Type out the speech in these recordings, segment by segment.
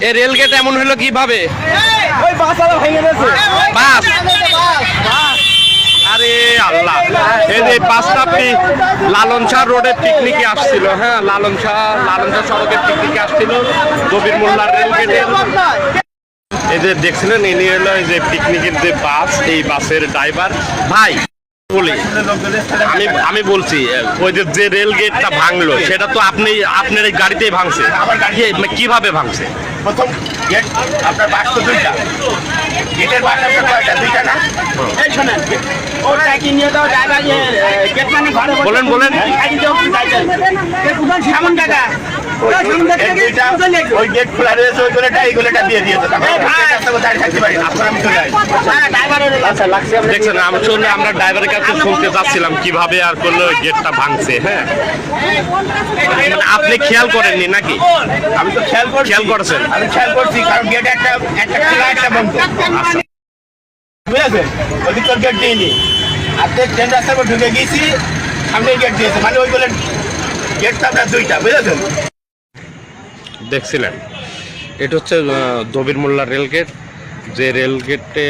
এ rail gate এমন হলো কীভাবে? বাস আরে আল্লাহ। এই যে বাসটা আপনি লালন শাহ রোডে পিকনিকে আসছিল হ্যাঁ? লালন শাহ লালন শাহ সড়কে পিকনিকে আসছিল কবির মোল্লার রেল গেটে এই যে দেখছিলেন ইনি হলো এই যে পিকনিকের যে বাস এই বাসের ড্রাইভার। ভাই বলি। আমি আমি বলছি ওই যে যে রেল গেটটা ভাঙলো সেটা তো আপনি আপনার এই গাড়িতেই ভাঙছে। কীভাবে ভাঙছে? প্রথম গেট আপনার বাক্স দুইটা। গেটের বাক্স আপনার কয়টা? দুইটা না? এই শোনেন ওটা কি নিয়ে দাও ড্রাইভার গেট মানে বলেন, বলেন। টাকা ওই গেট খোলা রয়েছে ওই গুলোটা এই গুলোটা দিয়ে দিয়েছে। আসি। আচ্ছা দেখছেন আমরা আমরা ড্রাইভারের কাছে শুনতে যাচ্ছিলাম কীভাবে আর করল ওই গেটটা ভাঙছে হ্যাঁ? মানে আপনি খেয়াল করেননি নাকি? আমি তো খেয়াল করছি। খেয়াল করেছেন? আমি খেয়াল করছি কারণ গেট একটা একটা খোলা একটা বন্ধ। আচ্ছা। বুঝেছেন ওদিক গেট দিইনি আর ট্রেন রাস্তার উপর ঢুকে গিয়েছি সামনে গেট দিয়েছে। মানে ওই বলে দেখছিলেন। এটা হচ্ছে দবির মোল্লা রেল গেট। যে রেল গেটে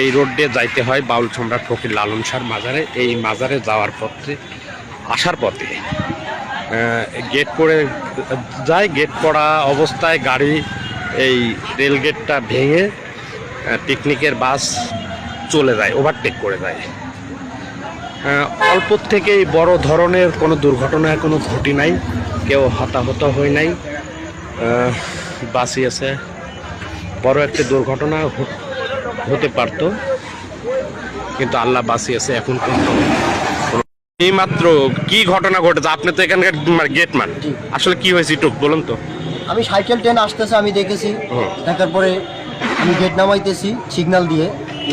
এই রোড দিয়ে যাইতে হয় বাউল সম্রাট ফকির লালন শাহর মাজারে। এই মাজারে যাওয়ার পথে, আসার পথে গেট পড়ে, যায়, গেট পড়া অবস্থায় গাড়ি এই রেল গেটটা ভেঙে পিকনিকের বাস চলে যায় ওভারটেক করে যায়। অল্প থেকেই বড় ধরনের কোনো দুর্ঘটনা কোনো ঘটি নাই কেউ হতাহত হয় নাই আহ, বাঁচিয়েছে বড় একটা দুর্ঘটনা ঘট- হতে পারতো কিন্তু আল্লাহ বাঁচিয়েছে এখন কিন্তু কোনো- এইমাত্র কি ঘটনা ঘটেছে? আপনি তো এখানকার গেটম্যান আসলে কি হয়েছে একটু বলুন তো। আমি সাইকেল ট্রেন আসতেছে আমি দেখেছি। হুম। দেখার পরে আমি গেট নামাইতেছি সিগন্যাল দিয়ে।